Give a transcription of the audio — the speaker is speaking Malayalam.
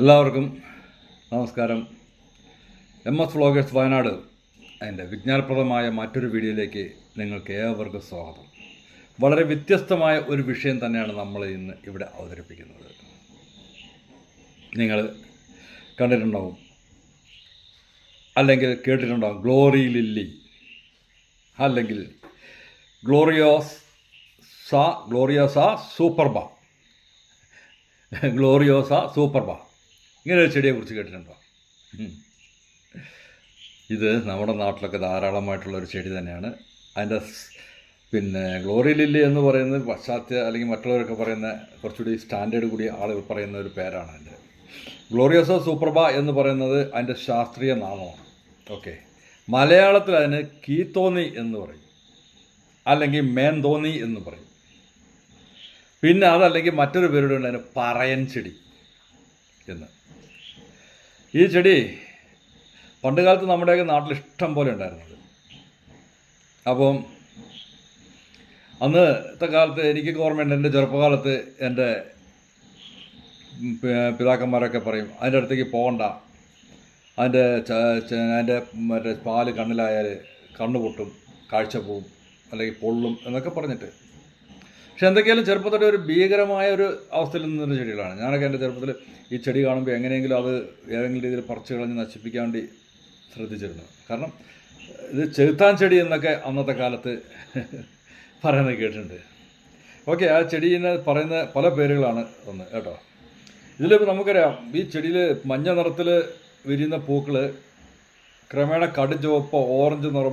എല്ലാവർക്കും നമസ്കാരം. എം എസ് വ്ളോഗേഴ്സ് വയനാട് അതിന്റെ വിജ്ഞാനപ്രദമായ മറ്റൊരു വീഡിയോയിലേക്ക് നിങ്ങൾക്ക് ഏവർക്കും സ്വാഗതം. വളരെ വ്യത്യസ്തമായ ഒരു വിഷയം തന്നെയാണ് നമ്മൾ ഇന്ന് ഇവിടെ അവതരിപ്പിക്കുന്നത്. നിങ്ങൾ കണ്ടിട്ടുണ്ടാവും അല്ലെങ്കിൽ കേട്ടിട്ടുണ്ടാവും ഗ്ലോറി ലില്ലി അല്ലെങ്കിൽ ഗ്ലോറിയോസ് സ ഗ്ലോറിയോസ സൂപ്പർബ ഗ്ലോറിയോസ സൂപ്പർബ ഇങ്ങനെ ഒരു ചെടിയെക്കുറിച്ച് കേട്ടിട്ടുണ്ടോ? ഇത് നമ്മുടെ നാട്ടിലൊക്കെ ധാരാളമായിട്ടുള്ള ഒരു ചെടി തന്നെയാണ്. അതിന്റെ പിന്നെ ഗ്ലോറി ലില്ലി എന്ന് പറയുന്നത് പശ്ചാത്യ അല്ലെങ്കിൽ മറ്റുള്ളവരൊക്കെ പറയുന്ന കുറച്ചുകൂടി സ്റ്റാൻഡേർഡ് കൂടി ആളുകൾ പറയുന്ന ഒരു പേരാണ് അതിന്റെ ഗ്ലോറിയോസോ സൂപ്രഭ എന്ന് പറയുന്നത് അതിന്റെ ശാസ്ത്രീയ നാമമാണ്. ഓക്കെ. മലയാളത്തിൽ അതിന് കീത്തോന്നി എന്ന് പറയും. അല്ലെങ്കിൽ മേന്തോന്നി എന്ന് പറയും. പിന്നെ അതല്ലെങ്കിൽ മറ്റൊരു പേരുടെ അതിന് പറയൻ ചെടി എന്ന്. ഈ ചെടി പണ്ട് കാലത്ത് നമ്മുടെയൊക്കെ നാട്ടിൽ ഇഷ്ടം പോലെ ഉണ്ടായിരുന്നത്. അപ്പം അന്നത്തെ കാലത്ത് എനിക്ക് ഓർമ്മയുണ്ട് എന്റെ ചെറുപ്പകാലത്ത് എന്റെ പിതാക്കന്മാരൊക്കെ പറയും അതിന്റെ അടുത്തേക്ക് പോകണ്ട. അതിന്റെ അതിന്റെ മറ്റേ പാൽ കണ്ണിലായാൽ കണ്ണ് പൊട്ടും കാഴ്ച പോവും അല്ലെങ്കിൽ പൊള്ളും എന്നൊക്കെ പറഞ്ഞിട്ട് പക്ഷെ എന്തൊക്കെയാലും ചെറുപ്പത്തോടെ ഒരു ഭീകരമായ ഒരു അവസ്ഥയിൽ നിന്നൊരു ചെടികളാണ്. ഞാനൊക്കെ എന്റെ ചെറുപ്പത്തിൽ ഈ ചെടി കാണുമ്പോൾ എങ്ങനെയെങ്കിലും അത് ഏതെങ്കിലും രീതിയിൽ പറിച്ചു കളഞ്ഞ് നശിപ്പിക്കാൻ വേണ്ടി ശ്രദ്ധിച്ചിരുന്നു. കാരണം ഇത് ചെറുത്താൻ ചെടി എന്നൊക്കെ അന്നത്തെ കാലത്ത് പറയുന്നത് കേട്ടിട്ടുണ്ട്. ഓക്കെ ആ ചെടീനെ പറയുന്ന പല പേരുകളാണ് ഒന്ന് കേട്ടോ. ഇതിലിപ്പോൾ നമുക്കറിയാം ഈ ചെടിയിൽ മഞ്ഞ നിറത്തിൽ വിരിയുന്ന പൂക്കൾ ക്രമേണ കടുചുവപ്പോ ഓറഞ്ച് നിറം